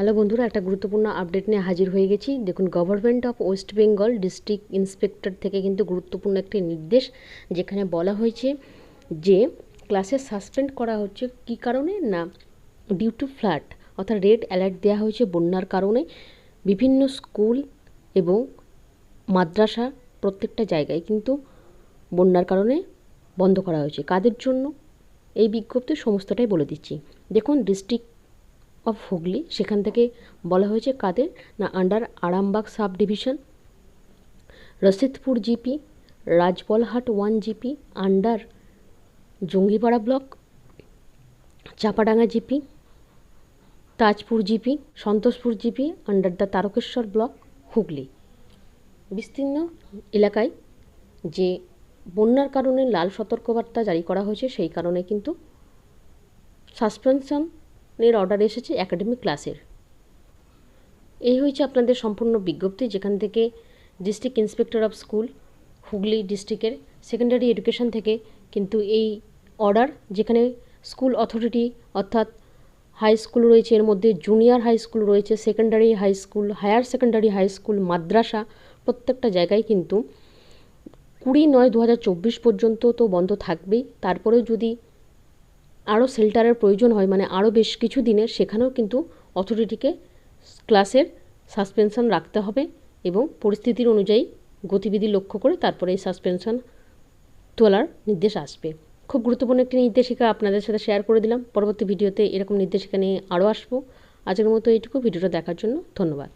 Hello বন্ধুরা, একটা গুরুত্বপূর্ণ আপডেট নিয়ে হাজির হয়ে গেছি। দেখুন government of West Bengal district inspector থেকে কিন্তু গুরুত্বপূর্ণ একটি নির্দেশ, যেখানে বলা হয়েছে যে ক্লাসে সাসপেন্ড করা হচ্ছে কী কারণে না ডিউ টু ফ্ল্যাট অর্থাৎ রেড অ্যালার্ট দেওয়া হয়েছে বন্যার কারণে। বিভিন্ন স্কুল এবং মাদ্রাসা প্রত্যেকটা জায়গায় কিন্তু বন্যার কারণে বন্ধ করা হয়েছে। কাদের জন্য? এই বিজ্ঞপ্তি সমস্তটাই বলে দিচ্ছি। দেখুন ডিস্ট্রিক্ট অফ হুগলি। সেখান থেকে বলা হয়েছে কাদের? না under Arambagh sub division Rashidpur GP, Rajbalhat one GP under Jangipara block, Chapadanga GP, Tajpur GP, Santoshpur GP under the Tarakeswar block, Hooghly. বিস্তীর্ণ এলাকায় যে বন্যার কারণে লাল সতর্কবার্তা জারি করা হয়েছে, সেই কারণে কিন্তু সাসপেনশনের অর্ডার এসেছে একাডেমিক ক্লাসের এই হয়েছে আপনাদের সম্পূর্ণ বিজ্ঞপ্তি, যেখান থেকে district inspector of school Hooghly ডিস্ট্রিক্টের সেকেন্ডারি এডুকেশন থেকে কিন্তু এই অর্ডার যেখানে স্কুল অথরিটি অর্থাৎ হাই স্কুল রয়েছে, এর মধ্যে জুনিয়র হাই স্কুল রয়েছে secondary high school higher secondary high school মাদ্রাসা, প্রত্যেকটা জায়গায় কিন্তু কুড়ি নয় দু পর্যন্ত তো বন্ধ থাকবেই। তারপরেও যদি আরও শেল্টারের প্রয়োজন হয় মানে আরও বেশ কিছু দিনের সেখানেও কিন্তু অথরিটিকে ক্লাসের সাসপেনশন রাখতে হবে এবং পরিস্থিতির অনুযায়ী গতিবিধি লক্ষ্য করে তারপরে এই সাসপেনশন তোলার নির্দেশ আসবে। খুব গুরুত্বপূর্ণ একটি নির্দেশিকা আপনাদের সাথে শেয়ার করে দিলাম। পরবর্তী ভিডিওতে এরকম নির্দেশিকা নিয়ে আরও আসব। আজকের মতো এইটুকু। ভিডিওটা দেখার জন্য ধন্যবাদ।